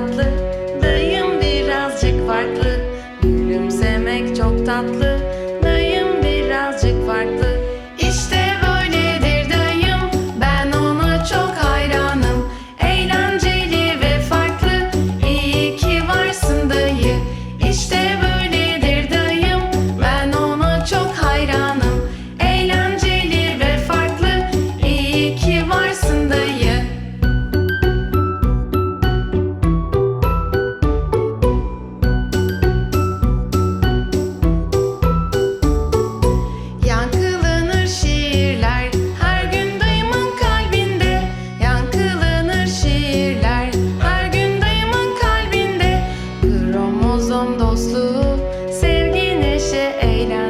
tatlı. eğlen